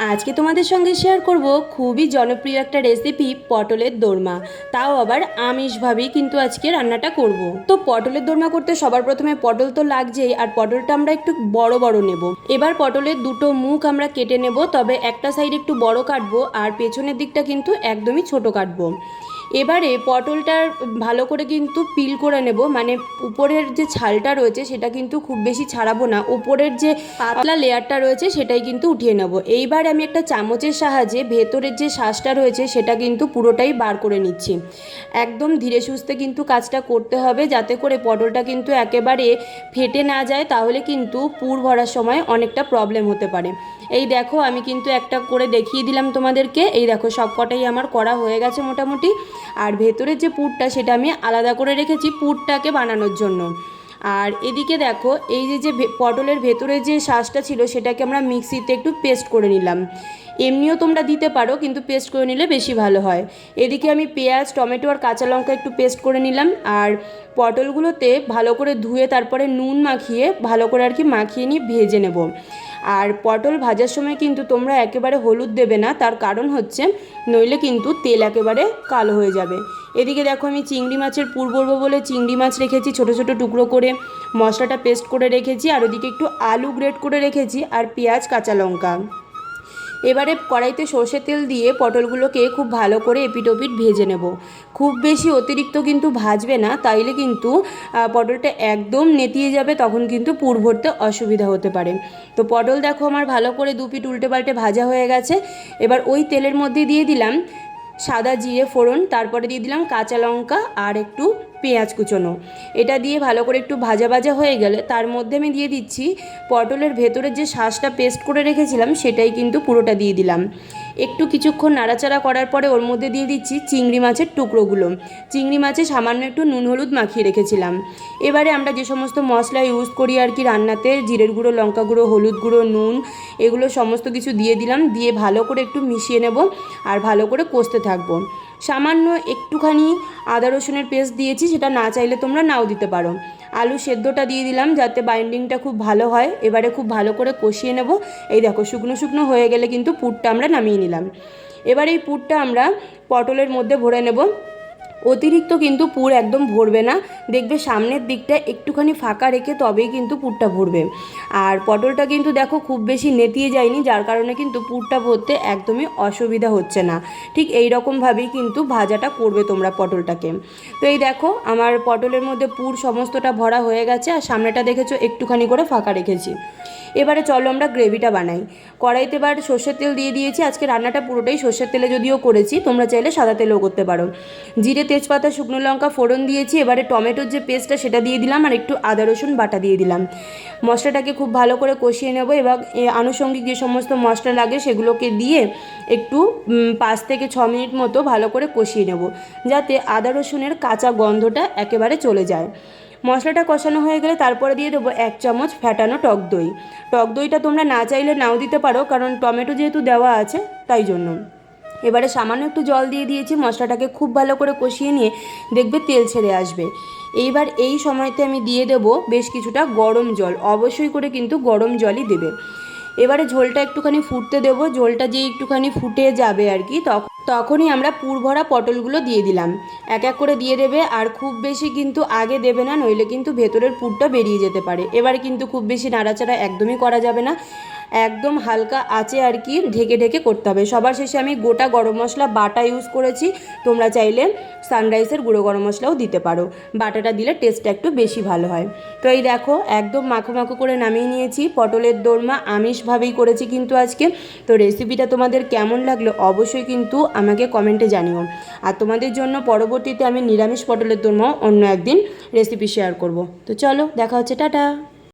আজকে তোমাদের সঙ্গে শেয়ার করব খুবই জনপ্রিয় একটা রেসিপি পটলের দোরমা। তাও আবার আমিষভাবেই কিন্তু আজকে রান্নাটা করব। তো পটলের দোরমা করতে সবার প্রথমে পটল তো লাগছেই, আর পটলটা আমরা একটু বড় বড় নেব। এবার পটলের দুটো মুখ আমরা কেটে নেব, তবে একটা সাইড একটু বড় কাটবো, আর পেছনের দিকটা কিন্তু একদমই ছোট কাটবো। এবারে পটলটার ভালো করে কিন্তু পিল করে নেব। মানে উপরের যে ছালটা রয়েছে সেটা কিন্তু খুব বেশি ছাড়াবো না। উপরের যে পাতলা লেয়ারটা রয়েছে সেটাই কিন্তু উঠিয়ে নেব। এইবার আমি একটা চামচের সাহায্যে ভেতরের যে শ্বাসটা রয়েছে সেটা কিন্তু পুরোটাই বার করে নিচ্ছি। একদম ধীরে সুস্থে কিন্তু কাজটা করতে হবে যাতে করে পটলটা কিন্তু একেবারে ফেটে না যায়, তাহলে কিন্তু পুর ভরার সময় অনেকটা প্রবলেম হতে পারে। এই দেখো আমি কিন্তু একটা করে দেখিয়ে দিলাম তোমাদেরকে। এই দেখো সব কটাই আমার করা হয়ে গেছে মোটামুটি। আর ভেতরের যে পুরটা সেটা আমি আলাদা করে রেখেছি পুরটাকে বানানোর জন্য। আর এদিকে দেখো, এই যে যে পটলের ভেতরে যে শ্বাসটা ছিল সেটাকে আমরা মিক্সিতে একটু পেস্ট করে নিলাম। এমনিও তোমরা দিতে পারো, কিন্তু পেস্ট করে নিলে বেশি ভালো হয়। এদিকে আমি পেঁয়াজ, টমেটো আর কাঁচা লঙ্কা একটু পেস্ট করে নিলাম। আর পটলগুলোতে ভালো করে ধুয়ে তারপরে নুন মাখিয়ে, ভালো করে আর কি মাখিয়ে নিয়ে ভেজে নেব। আর পটল ভাজার সময় কিন্তু তোমরা একেবারে হলুদ দেবে না, তার কারণ হচ্ছে নইলে কিন্তু তেল একেবারে কালো হয়ে যাবে। এদিকে দেখো আমি চিংড়ি মাছের পুর বলব বলে চিংড়ি মাছ রেখেছি, ছোট ছোট টুকরো করে মশলাটা পেস্ট করে রেখেছি, আর ওদিকে একটু আলু গ্রেট করে রেখেছি, আর পেঁয়াজ, কাঁচা লঙ্কা। এবারে কড়াইতে সর্ষের তেল দিয়ে পটলগুলোকে খুব ভালো করে এপিটোপিট ভেজে নেব। খুব বেশি অতিরিক্ত কিন্তু ভাজবে না, তাইলে কিন্তু পটলটা একদম নেতিয়ে যাবে, তখন কিন্তু পুর ভরতে অসুবিধা হতে পারে। তো পটল দেখো আমার ভালো করে দু পিঠ উল্টে পাল্টে ভাজা হয়ে গেছে। এবার ওই তেলের মধ্যে দিয়ে দিলাম সাদা জিরে ফোড়ন, তারপরে দিয়ে দিলাম কাঁচা লঙ্কা আর একটু পেঁয়াজ কুচোনো। এটা দিয়ে ভালো করে একটু ভাজা ভাজা হয়ে গেলে তার মধ্যে আমি দিয়ে দিচ্ছি পটলের ভেতরের যে শ্বাসটা পেস্ট করে রেখেছিলাম, সেটাই কিন্তু পুরোটা দিয়ে দিলাম। একটু কিছুক্ষণ নাড়াচাড়া করার পরে ওর মধ্যে দিয়ে দিচ্ছি চিংড়ি মাছের টুকরোগুলো। চিংড়ি মাছে সামান্য একটু নুন হলুদ মাখিয়ে রেখেছিলাম। এবারে আমরা যে সমস্ত মশলা ইউজ করি আর কি রান্নাতে, জিরের গুঁড়ো, লঙ্কা গুঁড়ো, হলুদ গুঁড়ো, নুন, এগুলো সমস্ত কিছু দিয়ে দিলাম, দিয়ে ভালো করে একটু মিশিয়ে নেব আর ভালো করে কষতে থাকব। সামান্য একটুখানি আদা রসুনের পেস্ট দিয়েছি, সেটা না চাইলে তোমরা নাও দিতে পারো। আলু সেদ্ধটা দিয়ে দিলাম যাতে বাইন্ডিংটা খুব ভালো হয়। এবারে খুব ভালো করে কষিয়ে নেব। এই দেখো, শুকনো শুকনো হয়ে গেলে কিন্তু পুরটা আমরা নামিয়ে নিলাম। এবার এই পুরটা আমরা পটলের মধ্যে ভরে নেব। অতিরিক্ত কিন্তু পুর একদম ভরবে না। দেখবে সামনের দিকটা একটুখানি ফাঁকা রেখে তবেই কিন্তু পুরটা ভরবে। আর পটলটা কিন্তু দেখো খুব বেশি নেতিয়ে যায়নি, যার কারণে কিন্তু পুরটা ভরতে একদমই অসুবিধা হচ্ছে না। ঠিক এই রকমভাবেই কিন্তু ভাজাটা করবে তোমরা পটলটাকে। তো এই দেখো, আমার পটলের মধ্যে পুর সমস্তটা ভরা হয়ে গেছে, আর সামনেটা দেখেছ একটুখানি করে ফাঁকা রেখেছি। এবারে চলো আমরা গ্রেভিটা বানাই। কড়াইতে এবার সর্ষের তেল দিয়ে দিয়েছি, আজকে রান্নাটা পুরোটাই সর্ষের তেলে যদিও করেছি, তোমরা চাইলে সাদা তেলেও করতে পারো। জিরে তেজপাতা, শুকনো লঙ্কা ফোড়ন দিয়েছি, এবারে টমেটোর যে পেস্টটা সেটা দিয়ে দিলাম আর একটু আদা, রসুন বাটা দিয়ে দিলাম। মশলাটাকে খুব ভালো করে কষিয়ে নেব এবং আনুষঙ্গিক যে সমস্ত মশলা লাগে সেগুলোকে দিয়ে একটু পাঁচ থেকে ছ মিনিট মতো ভালো করে কষিয়ে নেব, যাতে আদা, রসুনের কাঁচা গন্ধটা একেবারে চলে যায়। মশলাটা কষানো হয়ে গেলে তারপরে দিয়ে দেবো এক চামচ ফ্যাটানো টক দই। টক দইটা তোমরা না চাইলে নাও দিতে পারো, কারণ টমেটো যেহেতু দেওয়া আছে তাই জন্য। এবারে সামান্য একটু জল দিয়ে দিয়েছি, মশলাটাকে খুব ভালো করে কষিয়ে নিয়ে দেখবে তেল ছেড়ে আসবে। এইবার এই সময়তে আমি দিয়ে দেব বেশ কিছুটা গরম জল, অবশ্যই করে কিন্তু গরম জলই দেবে। এবারে ঝোলটা একটুখানি ফুটতে দেবো, ঝোলটা যে একটুখানি ফুটে যাবে আর কি তখন তখনই আমরা পুর ভরা পটলগুলো দিয়ে দিলাম। এক এক করে দিয়ে দেবে, আর খুব বেশি কিন্তু আগে দেবে না, নইলে কিন্তু ভেতরের পুরটা বেরিয়ে যেতে পারে। এবারে কিন্তু খুব বেশি নাড়াচাড়া একদমই করা যাবে না। একদম হালকা আঁচে আর কি ঢেকে ঢেকে করতে হবে। সবার শেষে আমি গোটা গরম মশলা বাটা ইউজ করেছি। তোমরা চাইলে সানরাইসের গুঁড়ো গরম মশলাও দিতে পারো। বাটাটা দিলে টেস্টটা একটু বেশি ভালো হয়। তো এই দেখো, একদম মাখো মাখো করে নামিয়ে নিয়েছি। পটলের দোরমা আমিষভাবেই করেছি কিন্তু আজকে। তো রেসিপিটা তোমাদের কেমন লাগল অবশ্যই কিন্তু আমাকে কমেন্টে জানিও। আর তোমাদের জন্য পরবর্তীতে আমি নিরামিষ পটলের দোরমাও অন্য একদিন রেসিপি শেয়ার করব। তো চলো, দেখা হচ্ছে, টাটা!